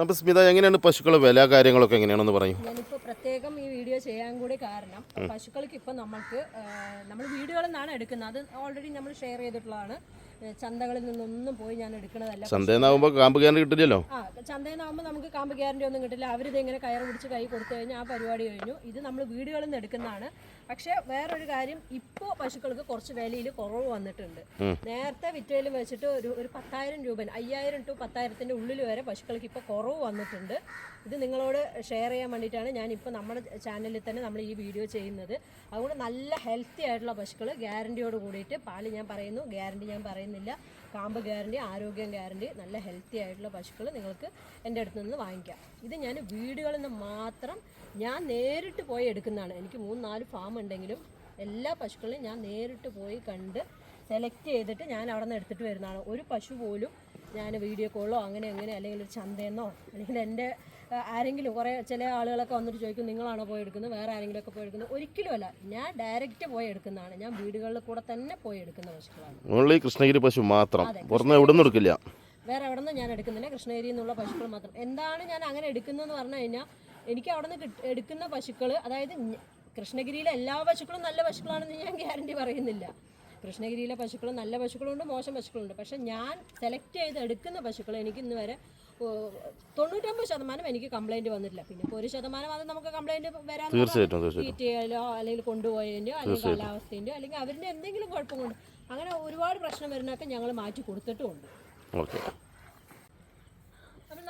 അപ്പോൾ സ്മിത എങ്ങനെയാണ് പശുക്കളെ വില കാര്യങ്ങളൊക്കെ എങ്ങനെയാണെന്ന് പറയും ഞാനിപ്പോൾ പ്രത്യേകം ഈ വീഡിയോ ചെയ്യാൻ കൂടി കാരണം പശുക്കൾക്ക് ഇപ്പൊ നമ്മൾക്ക് നമ്മൾ വീടുകളിൽ നിന്നാണ് എടുക്കുന്നത്. അത് ഓൾറെഡി നമ്മൾ ഷെയർ ചെയ്തിട്ടുള്ളതാണ്. ചന്തകളിൽ നിന്നൊന്നും പോയി ഞാൻ എടുക്കുന്നതല്ല. ചന്തയെന്നാകുമ്പോൾ കാമ്പ് ഗ്യാരണ്ടി കിട്ടില്ലല്ലോ? ആ ചന്തയിൽ നിന്നാകുമ്പോൾ നമുക്ക് കാമ്പ് ഗ്യാരണ്ടി ഒന്നും കിട്ടില്ല. അവരിത് ഇങ്ങനെ കയറ് പിടിച്ച് കൈ കൊടുത്തു കഴിഞ്ഞാൽ ആ പരിപാടി കഴിഞ്ഞു. ഇത് നമ്മൾ വീടുകളിൽ നിന്ന് എടുക്കുന്നതാണ്. പക്ഷേ വേറൊരു കാര്യം ഇപ്പോൾ പശുക്കൾക്ക് കുറച്ച് വിലയിൽ കുറവ് വന്നിട്ടുണ്ട്. നേരത്തെ വിറ്റയിൽ വെച്ചിട്ട് ഒരു ഒരു പത്തായിരം രൂപ അയ്യായിരം ടു പത്തായിരത്തിന്റെ ഉള്ളിൽ വരെ പശുക്കൾക്ക് ഇപ്പോൾ കുറവ് വന്നിട്ടുണ്ട്. ഇത് നിങ്ങളോട് ഷെയർ ചെയ്യാൻ വേണ്ടിയിട്ടാണ് ഞാൻ ഇപ്പോൾ നമ്മുടെ ചാനലിൽ തന്നെ നമ്മൾ ഈ വീഡിയോ ചെയ്യുന്നത്. അതുകൊണ്ട് നല്ല ഹെൽത്തി ആയിട്ടുള്ള പശുക്കൾ ഗ്യാരണ്ടിയോട് കൂടിയിട്ട് പാൽ ഞാൻ പറയുന്നു ഗ്യാരണ്ടി ഞാൻ പറയുന്നില്ല. കാമ്പ് ഗ്യാരണ്ടി ആരോഗ്യം ഗ്യാരണ്ടി നല്ല ഹെൽത്തി ആയിട്ടുള്ള പശുക്കൾ നിങ്ങൾക്ക് എന്റെ അടുത്ത് നിന്ന് വാങ്ങിക്കാം. ഇത് ഞാൻ വീടുകളിൽ നിന്ന് മാത്രം ഞാൻ നേരിട്ട് പോയി എടുക്കുന്നതാണ്. എനിക്ക് മൂന്ന് നാല് ഫാം ഉണ്ടെങ്കിലും എല്ലാ പശുക്കളെയും ഞാൻ നേരിട്ട് പോയി കണ്ട് സെലക്ട് ചെയ്തിട്ട് ഞാൻ അവിടെ നിന്ന് എടുത്തിട്ട് വരുന്നതാണ്. ഒരു പശു പോലും ഞാൻ വീഡിയോ കോളോ അങ്ങനെ അങ്ങനെ അല്ലെങ്കിൽ ഒരു ചന്തയെന്നോ അല്ലെങ്കിൽ എന്റെ ആരെങ്കിലും കുറേ ചില ആളുകളൊക്കെ വന്നിട്ട് ചോദിക്കും നിങ്ങളാണോ പോയി എടുക്കുന്നത്? വേറെ ആരെങ്കിലുമൊക്കെ പോയി എടുക്കുന്നത്? ഒരിക്കലും അല്ല. ഞാൻ ഡയറക്റ്റ് പോയി എടുക്കുന്നതാണ്. ഞാൻ വീടുകളിൽ കൂടെ തന്നെ പോയി എടുക്കുന്ന പശുക്കളാണ്. ഓൺലി കൃഷ്ണഗിരി പശു മാത്രം. പുറമെ എവിടെ നിന്നും എടുക്കില്ല. വേറെ എവിടെ നിന്ന് ഞാൻ എടുക്കുന്നില്ല. കൃഷ്ണഗിരി എന്നുള്ള പശുക്കൾ മാത്രം. എന്താണ് ഞാൻ അങ്ങനെ എടുക്കുന്നതെന്ന് പറഞ്ഞു കഴിഞ്ഞാൽ എനിക്ക് അവിടെ നിന്ന് എടുക്കുന്ന പശുക്കൾ അതായത് കൃഷ്ണഗിരിയിലെ എല്ലാ പശുക്കളും നല്ല പശുക്കളാണെന്ന് ഞാൻ ഗ്യാരണ്ടി പറയുന്നില്ല. കൃഷ്ണഗിരിയിലെ പശുക്കൾ നല്ല പശുക്കളുണ്ട് മോശം പശുക്കളുണ്ട്. പക്ഷെ ഞാൻ സെലക്ട് ചെയ്ത് എടുക്കുന്ന പശുക്കൾ എനിക്ക് ഇന്ന് വരെ തൊണ്ണൂറ്റൊമ്പത് ശതമാനം എനിക്ക് കംപ്ലൈന്റ് വന്നിട്ടില്ല. പിന്നെ ഇപ്പോൾ ഒരു ശതമാനം അത് നമുക്ക് കംപ്ലൈന്റ് വരാൻ തീറ്റയിലോ അല്ലെങ്കിൽ കൊണ്ടുപോയതിന്റെയോ അല്ലെങ്കിൽ കാലാവസ്ഥേന്റെയോ അല്ലെങ്കിൽ അവരുടെ എന്തെങ്കിലും കുഴപ്പം കൊണ്ട് അങ്ങനെ ഒരുപാട് പ്രശ്നം വരുന്നതൊക്കെ ഞങ്ങൾ മാറ്റി കൊടുത്തിട്ടുമുണ്ട്. ഓക്കെ.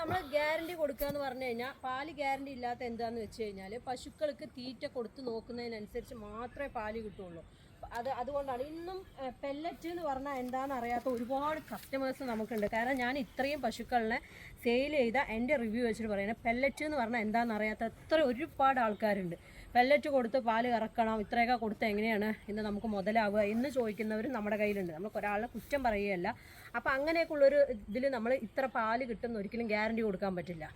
നമ്മൾ ഗ്യാരണ്ടി കൊടുക്കുക എന്ന് പറഞ്ഞു കഴിഞ്ഞാൽ പാൽ ഗ്യാരണ്ടി ഇല്ലാത്ത എന്താന്ന് വെച്ച് കഴിഞ്ഞാൽ പശുക്കൾക്ക് തീറ്റ കൊടുത്ത് നോക്കുന്നതിനനുസരിച്ച് മാത്രമേ പാൽ കിട്ടുള്ളൂ. അത് അതുകൊണ്ടാണ് ഇന്നും പെല്ലറ്റ് എന്ന് പറഞ്ഞാൽ എന്താണെന്ന് അറിയാത്ത ഒരുപാട് കസ്റ്റമേഴ്സ് നമുക്കുണ്ട്. കാരണം ഞാൻ ഇത്രയും പശുക്കളിനെ സെയിൽ ചെയ്ത എന്റെ റിവ്യൂ വെച്ചിട്ട് പറയുന്നത് പെല്ലറ്റ് എന്ന് പറഞ്ഞാൽ എന്താണെന്ന് അറിയാത്ത എത്ര ഒരുപാട് ആൾക്കാരുണ്ട്. പെല്ലറ്റ് കൊടുത്ത് പാൽ കറക്കണം. ഇത്രയൊക്കെ കൊടുത്ത് എങ്ങനെയാണ് ഇന്ന് നമുക്ക് മുതലാവുക എന്ന് ചോദിക്കുന്നവരും നമ്മുടെ കയ്യിലുണ്ട്. നമുക്ക് ഒരാളെ കുറ്റം പറയുകയല്ല. അപ്പോൾ അങ്ങനെയൊക്കെയുള്ളൊരു ഇതിൽ നമ്മൾ ഇത്ര പാൽ കിട്ടുന്ന ഒരിക്കലും ഗ്യാരണ്ടി കൊടുക്കാൻ പറ്റില്ല.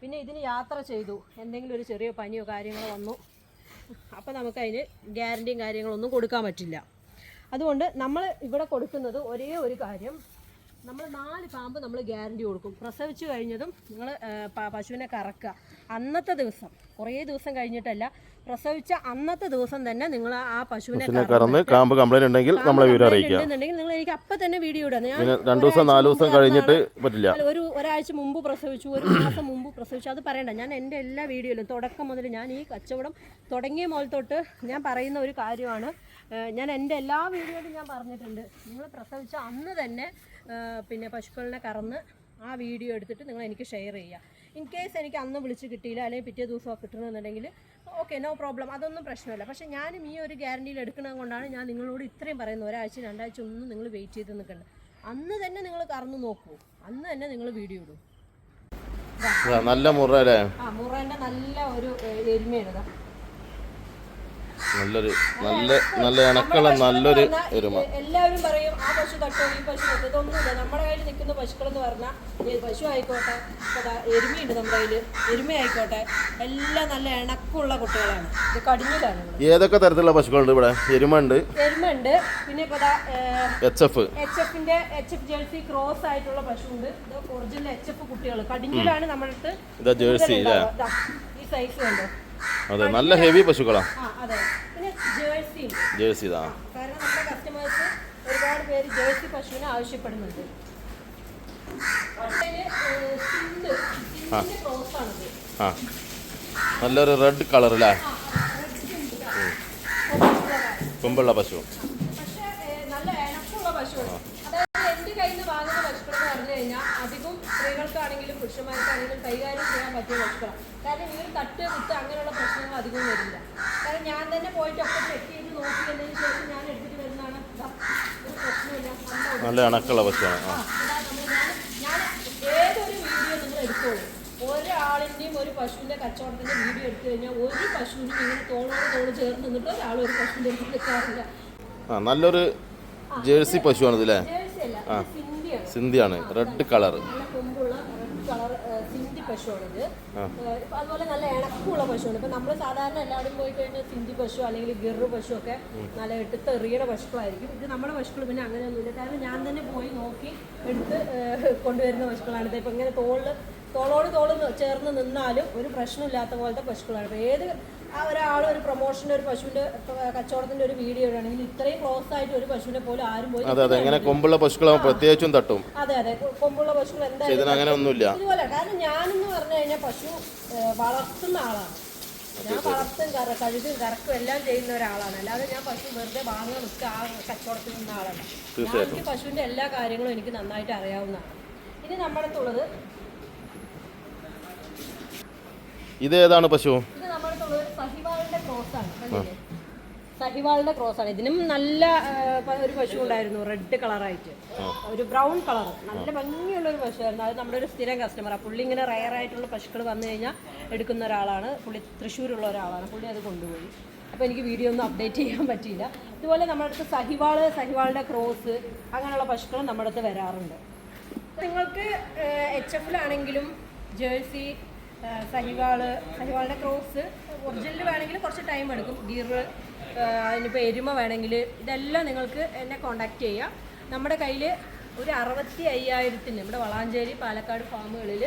പിന്നെ ഇതിന് യാത്ര ചെയ്തു. എന്തെങ്കിലും ഒരു ചെറിയ പനിയോ കാര്യങ്ങളോ വന്നു. അപ്പോൾ നമുക്കതിന് ഗ്യാരണ്ടിയും കാര്യങ്ങളൊന്നും കൊടുക്കാൻ പറ്റില്ല. അതുകൊണ്ട് നമ്മൾ ഇവിടെ കൊടുക്കുന്നത് ഒരേ ഒരു കാര്യം. നമ്മൾ നാല് പാമ്പ് നമ്മൾ ഗ്യാരണ്ടി കൊടുക്കും. പ്രസവിച്ചു കഴിഞ്ഞതും നിങ്ങൾ പശുവിനെ കറക്കുക. അന്നത്തെ ദിവസം കുറേ ദിവസം കഴിഞ്ഞിട്ടല്ല പ്രസവിച്ച അന്നത്തെ ദിവസം തന്നെ നിങ്ങൾ ആ പശുവിനെ കറന്ന് കാമ്പ് കംപ്ലൈന്റ് ഉണ്ടെങ്കിൽ നമ്മളെ വിവരം അറിയിക്കുക ഉണ്ടെന്നുണ്ടെങ്കിൽ നിങ്ങൾ എനിക്ക് അപ്പം തന്നെ വീഡിയോ ഇടാം. രണ്ട് ദിവസം നാലു ദിവസം കഴിഞ്ഞിട്ട് പറ്റില്ല. ഒരു ഒരാഴ്ച മുമ്പ് പ്രസവിച്ചു ഒരു മാസം മുമ്പ് പ്രസവിച്ചു. അത് പറയണ്ട. ഞാൻ എന്റെ എല്ലാ വീഡിയോയിലും തുടക്കം മുതൽ ഞാൻ ഈ കച്ചവടം തുടങ്ങിയ മുതൽ തൊട്ട് ഞാൻ പറയുന്ന ഒരു കാര്യമാണ്. ഞാൻ എന്റെ എല്ലാ വീഡിയോയിലും ഞാൻ പറഞ്ഞിട്ടുണ്ട്. നിങ്ങൾ പ്രസവിച്ച അന്ന് തന്നെ പിന്നെ പശുക്കളിനെ കറന്ന് ആ വീഡിയോ എടുത്തിട്ട് നിങ്ങൾ എനിക്ക് ഷെയർ ചെയ്യുക. ഇൻ കേസ് എനിക്ക് അന്ന് വിളിച്ച് കിട്ടിയില്ല അല്ലെങ്കിൽ പിറ്റേ ദിവസം കിട്ടണമെന്നുണ്ടെങ്കിൽ ഓക്കെ നോ പ്രോബ്ലം അതൊന്നും പ്രശ്നമില്ല. പക്ഷേ ഞാനും ഈ ഒരു ഗ്യാരണ്ടിയിൽ എടുക്കുന്നത് കൊണ്ടാണ് ഞാൻ നിങ്ങളോട് ഇത്രയും പറയുന്നത്. ഒരാഴ്ച രണ്ടാഴ്ച ഒന്നും നിങ്ങൾ വെയിറ്റ് ചെയ്ത് നിൽക്കണ്ട. അന്ന് തന്നെ നിങ്ങൾ കറന്ന് നോക്കൂ. അന്ന് തന്നെ നിങ്ങൾ വീഡിയോ ഇടൂ. നല്ല മുറ ആ മുറേന്റെ നല്ല ഒരു ഏഹ്, എരുമയാണ് ഇതാ. നല്ലൊരു നല്ല നല്ല ഇണക്കുള്ള നല്ലൊരു എരുമ. എല്ലാവരും പറയും ആ പശു തട്ടോ ഈ പശു തട്ടോ. ഇതൊന്നുമില്ല. നമ്മുടെ കയ്യിൽ നിൽക്കുന്ന പശുക്കൾ എന്ന് പറഞ്ഞാൽ പശു ആയിക്കോട്ടെ എരുമയുണ്ട് നമ്മുടെ കയ്യിൽ എരുമ ആയിക്കോട്ടെ എല്ലാം നല്ല ഇണക്കമുള്ള കുട്ടികളാണ്. ഇത് കടിഞ്ഞിലാണ്. ഏതൊക്കെ തരത്തിലുള്ള പശുക്കളുണ്ട് ഇവിടെ? എരുമ ഉണ്ട് എരുമ ഉണ്ട് പിന്നെ ഇപ്പോൾ എച്ച് എഫ്. എച്ച് എഫിന്റെ എച്ച് എഫ് ജേഴ്സി ക്രോസ് ആയിട്ടുള്ള പശുണ്ട്. ഇത് ഒറിജിനൽ എച്ച് എഫ് കുട്ടികൾ കടിഞ്ഞിലാണ് നമ്മുടെ അടുത്ത് ഇതാ ജേഴ്സി ഈ സൈസ് കണ്ടോ? അതെ നല്ല ഹെവി പശുക്കളാ. ജേഴ്സി ഇതാ. കാരണം നമ്മുടെ കസ്റ്റമേഴ്സ് ഒരുപാട് പേര് ജേഴ്സി പശുവിനെ ആവശ്യപ്പെടുന്നുണ്ട്. ആ. നല്ലൊരു റെഡ് കളർ അല്ലേ കൊമ്പുള്ള പശു പക്ഷേ ഏഹ്, നല്ല ഇണക്കുള്ള പശുവാണ് എന്റെ കയ്യിൽ നിന്ന് വാങ്ങുന്ന പശുക്കൾ എന്ന് പറഞ്ഞു കഴിഞ്ഞാൽ അധികം സ്ത്രീകൾക്കാണെങ്കിലും പുരുഷന്മാർക്കാണെങ്കിലും കൈകാര്യം ചെയ്യാൻ പറ്റിയ ഭക്ഷണം കാരണം ഈ ഒരു തട്ട് വിത്ത് അങ്ങനെയുള്ള പ്രശ്നങ്ങൾ അധികം വരില്ല. കാരണം ഞാൻ തന്നെ പോയിട്ട് ഒക്കെ ചെക്ക് ചെയ്ത് നോക്കി എന്നതിന് ശേഷം ഞാൻ എടുത്തിട്ട് വരുന്നതാണ്. പ്രശ്നമില്ല നല്ല അണക്കുള്ള നമ്മൾ ഞാൻ ഏതൊരു വീഡിയോ നിങ്ങൾ എടുത്തോളൂ. ഒരാളിന്റെയും ഒരു പശുവിന്റെ കച്ചവടത്തിന്റെ വീഡിയോ എടുത്തു കഴിഞ്ഞാൽ ഒരു പശുവിനും ഇങ്ങനെ തോളോട് തോൾ ചേർന്ന് നിന്നിട്ട് ഒരാൾ ഒരു പശുവിന്റെ എടുത്ത് നിൽക്കാറില്ല. ആ നല്ലൊരു ജേഴ്സി പശുവാണ് ഇതില്ലേ ജേഴ്സി അല്ല ഇത് സിന്ധിയാണ് റെഡ് കളർ സിന്ധി പശുവാണിത് അതുപോലെ നല്ല ഇണക്കമുള്ള പശുവാണ്. ഇപ്പൊ നമ്മൾ സാധാരണ എല്ലാവരും പോയി കഴിഞ്ഞാൽ സിന്ധി പശു അല്ലെങ്കിൽ ഗിറു പശു ഒക്കെ നല്ല എടുത്ത് എറിയുടെ പശുക്കളായിരിക്കും. ഇത് നമ്മുടെ പശുക്കൾ പിന്നെ അങ്ങനെയൊന്നുമില്ല. കാരണം ഞാൻ തന്നെ പോയി നോക്കി എടുത്ത് കൊണ്ടുവരുന്ന പശുക്കളാണ് ഇപ്പൊ ഇങ്ങനെ തോളിൽ തോളോട് തോൾ ചേർന്ന് നിന്നാലും ഒരു പ്രശ്നമില്ലാത്ത പോലത്തെ പശുക്കളാണ്. ഏത് ആ ഒരാൾ ഒരു പ്രൊമോഷന്റെ ഒരു പശുവിന്റെ കച്ചവടത്തിന്റെ ഒരു വീഡിയോ ആണെങ്കിൽ ഇത്രയും ക്ലോസ് ആയിട്ട് ഒരു പശുവിനെ പോലും ആരും പോയി അതെ അതെ. എങ്ങനെ കൊമ്പുള്ള പശുക്കളെ പ്രത്യേകിച്ചും തട്ടും. അതെ അതെ. കൊമ്പുള്ള പശുക്കൾ എന്തായാലും അങ്ങനെ ഒന്നുമില്ല. ഇതുപോലെ കാരണം ഞാനെന്ന് പറഞ്ഞു കഴിഞ്ഞാൽ പശു വളർത്തുന്ന ആളാണ്. ഞാൻ വളർത്തും കറ കഴുകും കറക്കും എല്ലാം ചെയ്യുന്ന ഒരാളാണ്. അല്ലാതെ ഞാൻ പശു വെറുതെ വാങ്ങാൻ നിൽക്കുക ആ കച്ചവടത്തിൽ നിന്ന ആളല്ല. ഞാൻ എനിക്ക് പശുവിന്റെ എല്ലാ കാര്യങ്ങളും എനിക്ക് നന്നായിട്ട് അറിയാവുന്നതാണ്. ഇനി നമ്മുടെ അടുത്തുള്ളത് ഇത് ഏതാണ് പശു? സഹിവാളിന്റെ ക്രോസ് ആണ് ഇതിനും നല്ല ഒരു പശു ഉണ്ടായിരുന്നു റെഡ് കളറായിട്ട് ഒരു ബ്രൗൺ കളർ നല്ല ഭംഗിയുള്ള ഒരു പശുവായിരുന്നു. അത് നമ്മുടെ ഒരു സ്ഥിരം കസ്റ്റമർ ആ. പുള്ളി ഇങ്ങനെ റയർ ആയിട്ടുള്ള പശുക്കൾ വന്നു കഴിഞ്ഞാൽ എടുക്കുന്ന ഒരാളാണ്. പുള്ളി തൃശ്ശൂരുള്ള ഒരാളാണ്. പുള്ളി അത് കൊണ്ടുപോയി. അപ്പോൾ എനിക്ക് വീഡിയോ ഒന്നും അപ്ഡേറ്റ് ചെയ്യാൻ പറ്റിയില്ല. ഇതുപോലെ നമ്മുടെ അടുത്ത് സഹിവാൾ സഹിവാളിന്റെ ക്രോസ് അങ്ങനെയുള്ള പശുക്കൾ നമ്മുടെ അടുത്ത് വരാറുണ്ട്. നിങ്ങൾക്ക് എച്ച് എഫിലാണെങ്കിലും ജേഴ്സി സഹിവാൾ സഹിവാളിന്റെ ക്രോസ് ഒറിജിനൽ വേണമെങ്കിൽ കുറച്ച് ടൈം എടുക്കും. ഗീർ അതിനിപ്പോൾ എരുമ വേണമെങ്കിൽ ഇതെല്ലാം നിങ്ങൾക്ക് എന്നെ കോണ്ടാക്ട് ചെയ്യാം. നമ്മുടെ കയ്യിൽ ഒരു അറുപത്തി അയ്യായിരത്തിന് നമ്മുടെ വളാഞ്ചേരി പാലക്കാട് ഫാമുകളിൽ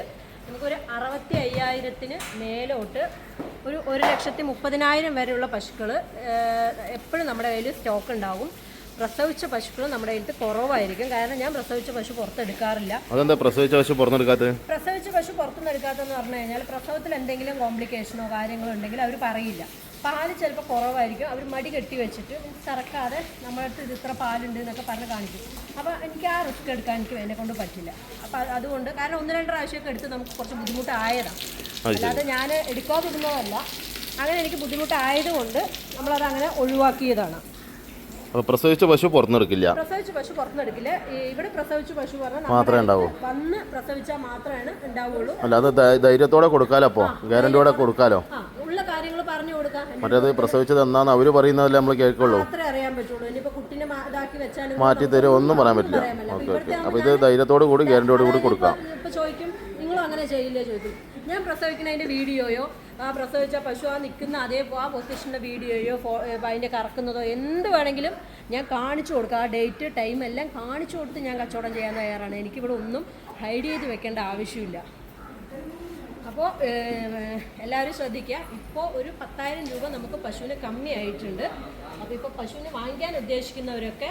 നമുക്കൊരു അറുപത്തി അയ്യായിരത്തിന് മേലോട്ട് ഒരു ഒരു ലക്ഷത്തി മുപ്പതിനായിരം വരെയുള്ള പശുക്കൾ എപ്പോഴും നമ്മുടെ കയ്യിൽ സ്റ്റോക്ക് ഉണ്ടാവും. പ്രസവിച്ച പശുക്കൾ നമ്മുടെ കയ്യിൽ കുറവായിരിക്കും. കാരണം ഞാൻ പ്രസവിച്ച പശു പുറത്തെടുക്കാറില്ല. അതെന്താ പ്രസവിച്ച പശു പുറത്തെടുക്കാത്തത്? പ്രസവിച്ച പശു പുറത്തുനിന്ന് എടുക്കാത്തതെന്ന് പറഞ്ഞു കഴിഞ്ഞാൽ പ്രസവത്തിൽ എന്തെങ്കിലും കോംപ്ലിക്കേഷനോ കാര്യങ്ങളോ ഉണ്ടെങ്കിൽ അവർ പറയില്ല. പാൽ ചിലപ്പോൾ കുറവായിരിക്കും. അവർ മടി കെട്ടി വെച്ചിട്ട് കറക്കാതെ നമ്മുടെ അടുത്ത് ഇത് ഇത്ര പാലുണ്ട് എന്നൊക്കെ പറഞ്ഞ് കാണിക്കും. അപ്പോൾ എനിക്ക് ആ റിസ്ക് എടുക്കാൻ എനിക്ക് എന്നെ കൊണ്ട് പറ്റില്ല. അപ്പോൾ അതുകൊണ്ട് കാരണം ഒന്ന് രണ്ട് പ്രാവശ്യമൊക്കെ എടുത്ത് നമുക്ക് കുറച്ച് ബുദ്ധിമുട്ടായതാണ് അല്ലാതെ ഞാൻ എടുക്കാതിരുന്നതല്ല അങ്ങനെ എനിക്ക് ബുദ്ധിമുട്ടായതുകൊണ്ട് നമ്മളത് അങ്ങനെ ഒഴിവാക്കിയതാണ്. അപ്പോൾ പ്രസവിച്ച പശു പുറത്തെടുക്കില്ല. പ്രസവിച്ച പശു പുറത്തെടുക്കില്ല. ഇവിടെ പ്രസവിച്ച പശു പറഞ്ഞാൽ മാത്രമേ ഉണ്ടാവൂ. വന്ന് പ്രസവിച്ചാൽ മാത്രമാണ് ഉണ്ടാവുള്ളൂ അല്ല അത് ധൈര്യത്തോടെ കൊടുക്കാലോ അപ്പോ? ഗ്യാരണ്ടിയോടെ കൊടുക്കാലോ? ഉള്ള കാര്യങ്ങൾ പറഞ്ഞു കൊടുക്കാം. മറ്റേത് പ്രസവിച്ചത് എന്നാന്ന് അവർ പറയുന്നതല്ലേ നമ്മൾ കേൾക്കുള്ളൂ. മാറ്റി തരുമോ ഒന്നും പറയാൻ പറ്റില്ല. Okay okay. അപ്പോൾ ഇത് ധൈര്യത്തോടു കൂടി ഗ്യാരണ്ടിയോട് കൂടി കൊടുക്കാം. ഇപ്പൊ ചോദിക്കും നിങ്ങളും അങ്ങനെ ചെയ്യില്ലേ? ചോദിക്കും. ഞാൻ പ്രസവിക്കുന്നതിന്റെ വീഡിയോയോ ആ പ്രസവിച്ച പശു ആ നിൽക്കുന്ന അതേ ആ പൊസിഷന്റെ വീഡിയോയോ ഫോ അതിന്റെ കറക്കുന്നതോ എന്ത് വേണമെങ്കിലും ഞാൻ കാണിച്ചു കൊടുക്കുക ആ ഡേറ്റ് ടൈം എല്ലാം കാണിച്ചു കൊടുത്ത് ഞാൻ കച്ചവടം ചെയ്യാൻ തയ്യാറാണ്. എനിക്കിവിടെ ഒന്നും ഹൈഡ് ചെയ്ത് വെക്കേണ്ട ആവശ്യമില്ല. അപ്പോൾ എല്ലാവരും ശ്രദ്ധിക്കുക. ഇപ്പോൾ ഒരു പത്തായിരം രൂപ നമുക്ക് പശുവിന് കമ്മിയായിട്ടുണ്ട്. അപ്പോൾ ഇപ്പോൾ പശുവിനെ വാങ്ങിക്കാൻ ഉദ്ദേശിക്കുന്നവരൊക്കെ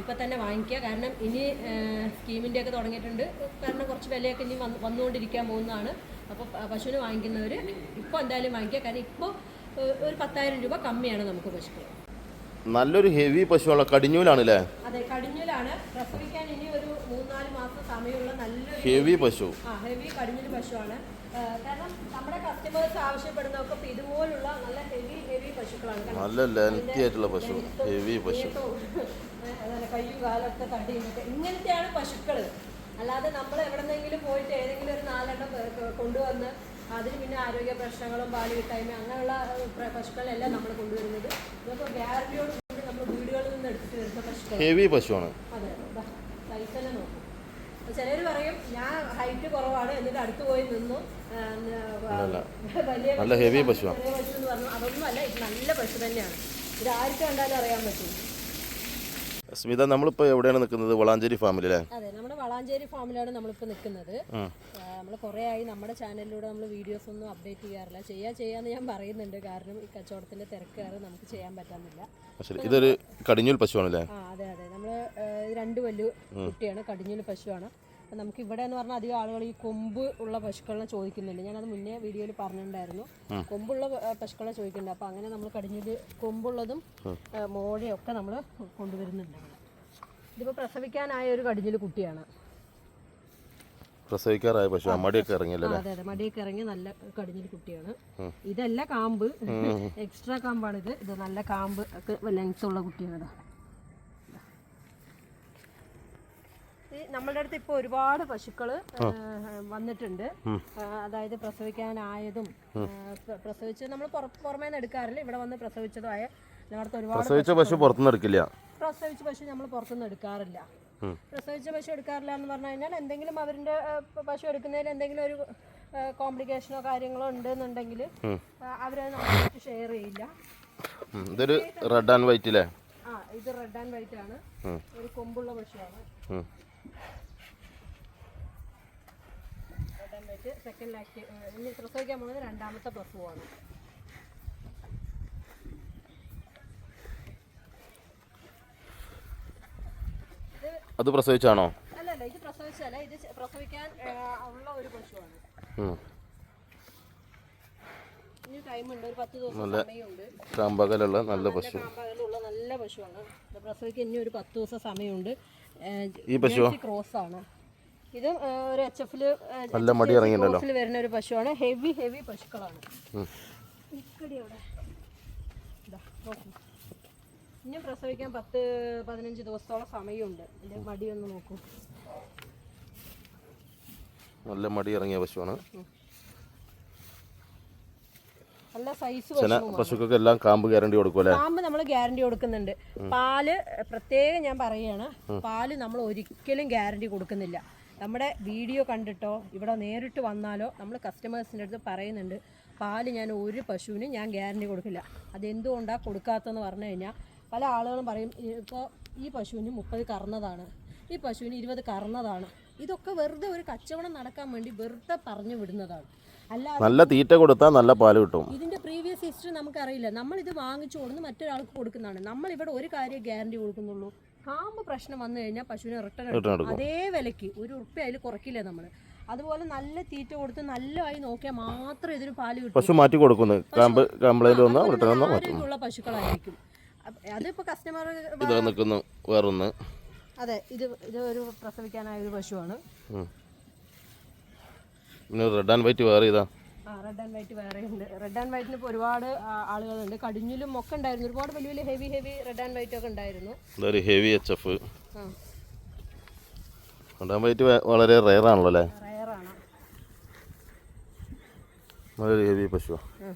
ഇപ്പം തന്നെ വാങ്ങിക്കുക. കാരണം ഇനി സ്കീമിന്റെയൊക്കെ തുടങ്ങിയിട്ടുണ്ട്. കാരണം കുറച്ച് വിലയൊക്കെ ഇനി വന്ന് വന്നുകൊണ്ടിരിക്കാൻ പോകുന്നതാണ്. അപ്പോൾ പശുവിന് വാങ്ങിക്കുന്നവർ ഇപ്പോൾ എന്തായാലും വാങ്ങിക്കുക. കാരണം ഇപ്പോൾ ഒരു പത്തായിരം രൂപ കമ്മിയാണ് നമുക്ക് പശുക്കൾ. നല്ലൊരു ഹെവി പശുവാണ്. കടിഞ്ഞൂലാണല്ലേ? അതെ കടിഞ്ഞൂലാണ്. പ്രസവിക്കാൻ ഇനി ഒരു മൂന്നാൽ മാസം സമയമുള്ള നല്ലൊരു ഹെവി പശു. ആ ഹെവി കടിഞ്ഞൂൽ പശുവാണ്. കാരണം നമ്മുടെ കസ്റ്റമേഴ്സ് ആവശ്യപ്പെടുന്നതൊക്കെ ഇപ്പൊ ഇതുപോലുള്ള നല്ല ഹെവി ഹെവി പശുക്കളാണ്. നല്ല ലെങ്തി ആയിട്ടുള്ള പശു. ഹെവി പശു. കയ്യും കാലൊക്കെ തടി ഇങ്ങനത്തെയാണ് പശുക്കൾ അല്ലാതെ നമ്മൾ എവിടെന്നെങ്കിലും പോയിട്ട് ഏതെങ്കിലും ഒരു നാലെണ്ണം കൊണ്ടുവന്ന് അതിന് പിന്നെ ആരോഗ്യ പ്രശ്നങ്ങളും പാൽ കിട്ടായ്മ അങ്ങനെയുള്ള പശുക്കളെല്ലാം നമ്മൾ കൊണ്ടുവരുന്നത്. ഇതൊക്കെ ഗ്യാരണ്ടിയോട് കൂടി നമ്മൾ വീടുകളിൽ നിന്ന് എടുത്തിട്ട് വരുന്ന പശുക്കൾ ഹെവി പശുവാണ്. അതെ സൈസ് തന്നെ നോക്കും. ചിലർ പറയും ഞാൻ ഹൈറ്റ് കുറവാണ് എന്നിട്ട് അടുത്ത് പോയി നിന്നു. വലിയ നല്ല ഹെവി പശുവാണ് പശു എന്ന് പറഞ്ഞു. അതൊന്നും അല്ല ഇത് നല്ല പശു തന്നെയാണ്. ഇത് ആർക്ക് കണ്ടാലും അറിയാൻ പറ്റും. സ്മിത നമ്മളിപ്പോൾ എവിടെയാണ് നിൽക്കുന്നത് വളാഞ്ചേരി ഫാമിലി അതെ. നമ്മുടെ വളാഞ്ചേരി ഫാമിലാണ് നമ്മളിപ്പോൾ നിൽക്കുന്നത് നമ്മൾ കുറേ ആയി നമ്മുടെ ചാനലിലൂടെ നമ്മൾ വീഡിയോസ് ഒന്നും അപ്ഡേറ്റ് ചെയ്യാറില്ല. ചെയ്യാ ചെയ്യാന്ന് ഞാൻ പറയുന്നുണ്ട്. കാരണം ഈ കച്ചവടത്തിന്റെ തിരക്ക് കാരണം നമുക്ക് ചെയ്യാൻ പറ്റുന്നില്ല. ഇതൊരു കടിഞ്ഞൂൽ പശുവാണല്ലേ? ആ അതെ അതെ. നമ്മൾ രണ്ട് വലിയ കുട്ടിയാണ്. കടിഞ്ഞൂൽ പശുവാണ്. നമുക്ക് ഇവിടെ എന്ന് പറഞ്ഞാൽ അധികം ആളുകൾ ഈ കൊമ്പ് ഉള്ള പശുക്കളെ ചോദിക്കുന്നുണ്ട് ഞാനത് മുന്നേ വീഡിയോയിൽ പറഞ്ഞിട്ടുണ്ടായിരുന്നു. കൊമ്പുള്ള പശുക്കളെ ചോദിക്കുന്നുണ്ട്. അപ്പോൾ അങ്ങനെ നമ്മൾ കടിഞ്ഞൂൽ കൊമ്പുള്ളതും മോഴയൊക്കെ നമ്മൾ കൊണ്ടുവരുന്നുണ്ട്. ഇതിപ്പോൾ പ്രസവിക്കാനായ ഒരു കടിഞ്ഞിൽ കുട്ടിയാണ്. പ്രസവിക്കാറായ പശു മടിയൊക്കെ ഇറങ്ങിയല്ലേ അതെ അതെ മടിയൊക്കെ ഇറങ്ങി നല്ല കടിഞ്ഞിൽ കുട്ടിയാണ്. ഇതല്ല കാമ്പ്. എക്സ്ട്രാ കാമ്പാണ് ഇത് ഇത് നല്ല കാമ്പ് ഒക്കെ ലെങ്സ് ഉള്ള കുട്ടിയാണ് നമ്മളുടെ അടുത്ത് ഇപ്പോൾ ഒരുപാട് പശുക്കൾ വന്നിട്ടുണ്ട്. അതായത് പ്രസവിക്കാനായതും പ്രസവിച്ചത് പ്രസവിച്ച് നമ്മൾ പുറമേ നിന്ന് എടുക്കാറില്ല. ഇവിടെ വന്ന് പ്രസവിച്ചതുമായ പ്രസവിച്ച പശു പുറത്തുനിന്ന് എടുക്കില്ല. പ്രസവിച്ച പശു നമ്മൾ പുറത്തുനിന്ന് എടുക്കാറില്ല. പ്രസവിച്ച പശു എടുക്കാറില്ല എന്ന് പറഞ്ഞു കഴിഞ്ഞാൽ എന്തെങ്കിലും അവരിന്റെ പശു എടുക്കുന്നതിൽ എന്തെങ്കിലും ഒരു കോംപ്ലിക്കേഷനോ കാര്യങ്ങളോ ഉണ്ടെന്നുണ്ടെങ്കിൽ അവരത് നമ്മളായിട്ട് ഷെയർ ചെയ്യില്ല. ഇതൊരു റെഡ് ആൻഡ് വൈറ്റ് അല്ലേ ആ ഇത് റെഡ് ആൻഡ് വൈറ്റ് ആണ്. ഒരു കൊമ്പുള്ള പശുവാണ്. Red and white second lact ഇനി പ്രസവിക്കാൻ പോകുന്നത് രണ്ടാമത്തെ പ്രസവമാണ് അത് പ്രസവിച്ചാണോ? അല്ലല്ല ഇത് പ്രസവിച്ചല്ല ഇത് പ്രസവിക്കാൻ ഉള്ള ഒരു പശുവാണ്. സമയമുണ്ട്. കാമ്പകലുള്ള നല്ല പശു. നല്ല പശുവാണ്. പ്രസവിക്കാൻ ഇനി ഒരു പത്ത് ദിവസം സമയമുണ്ട്. ഈ പശു ക്രോസ് ആണ്. ഇത് ഒരു എച്ച് എഫിൽ നല്ല മടി ഇറങ്ങിയല്ലോ. വരുന്ന ഒരു പശുവാണ്. ഹെവി ഹെവി പശുക്കളാണ്. നോക്കൂ. ഇനിയും പ്രസവിക്കാൻ പത്ത് പതിനഞ്ച് ദിവസത്തോളം സമയമുണ്ട്. എന്റെ മടി ഒന്ന് നോക്കൂ. നല്ല മടി ഇറങ്ങിയ പശുവാണ്. നല്ല സൈസ് ചില പശു പശുക്കൾക്ക് എല്ലാം കാമ്പ് ഗ്യാരണ്ടി കൊടുക്കുമല്ലേ നമ്മൾ ഗ്യാരണ്ടി കൊടുക്കുന്നുണ്ട്. പാൽ പ്രത്യേകം ഞാൻ പറയുകയാണ് പാൽ നമ്മൾ ഒരിക്കലും ഗ്യാരണ്ടി കൊടുക്കുന്നില്ല. നമ്മുടെ വീഡിയോ കണ്ടിട്ടോ ഇവിടെ നേരിട്ട് വന്നാലോ നമ്മൾ കസ്റ്റമേഴ്സിന്റെ അടുത്ത് പറയുന്നുണ്ട് പാൽ ഞാൻ ഒരു പശുവിനും ഞാൻ ഗ്യാരണ്ടി കൊടുക്കില്ല. അതെന്തുകൊണ്ടാണ് കൊടുക്കാത്തതെന്ന് പറഞ്ഞു കഴിഞ്ഞാൽ പല ആളുകളും പറയും ഇപ്പോൾ ഈ പശുവിന് മുപ്പത് കറന്നതാണ് ഈ പശുവിന് ഇരുപത് കറന്നതാണ്. ഇതൊക്കെ വെറുതെ ഒരു കച്ചവടം നടക്കാൻ വേണ്ടി വെറുതെ പറഞ്ഞു വിടുന്നതാണ്. അല്ലാതെ നല്ല തീറ്റ കൊടുത്താൽ നല്ല പാൽ കിട്ടും. ഇതിന്റെ പ്രീവിയസ് ഹിസ്റ്ററി നമുക്കറിയില്ല. നമ്മൾ ഇത് വാങ്ങിച്ചു കൊടുന്ന് മറ്റൊരാൾക്ക് കൊടുക്കുന്നതാണ്. നമ്മൾ ഇവിടെ ഒരു കാര്യം ഗ്യാരണ്ടി കൊടുക്കുന്നുള്ളൂ. കാമ്പ് പ്രശ്നം വന്നു കഴിഞ്ഞാൽ പശുവിനെ റിട്ടേൺ എടുക്കും. അതേ വിലയ്ക്ക് ഒരു ഉറുപ്പ്യ അതിൽ കുറയ്ക്കില്ല നമ്മൾ അതുപോലെ നല്ല തീറ്റ കൊടുത്ത് നല്ലതായി നോക്കിയാൽ മാത്രം ഇതിന് പാൽ കിട്ടും. പശു മാറ്റി കൊടുക്കുന്നു. കാമ്പ് കംപ്ലൈന്റ് വന്നാൽ റിട്ടേൺ ആരോഗ്യമുള്ള പശുക്കളായിരിക്കും. അപ്പ- അതിപ്പോ കസ്റ്റമർ ഇത് നിൽക്കുന്നു വേറൊന്ന്. അതെ ഇത് ഇത് ഒരു പ്രസവിക്കാനായ ഒരു പശുവാണ്. പിന്നെ റെഡ് ആൻഡ് വൈറ്റ് വേറെ ഇതാ. ആ റെഡ് ആൻഡ് വൈറ്റ് വേറെ ഉണ്ട്. റെഡ് ആൻഡ് വൈറ്റിന് ഇപ്പോൾ ഒരുപാട് ആളുകളുണ്ട്. കടിഞ്ഞിലും ഒക്കെ ഉണ്ടായിരുന്നു. ഒരുപാട് വലിയ വലിയ heavy heavy red and white ഒക്കെ ഉണ്ടായിരുന്നു. ഇതൊരു heavy H F red and white വളരെ റെയർ ആണല്ലോ അല്ലേ? റയറാണ് നല്ലൊരു ഹെവി പശുവാണ്.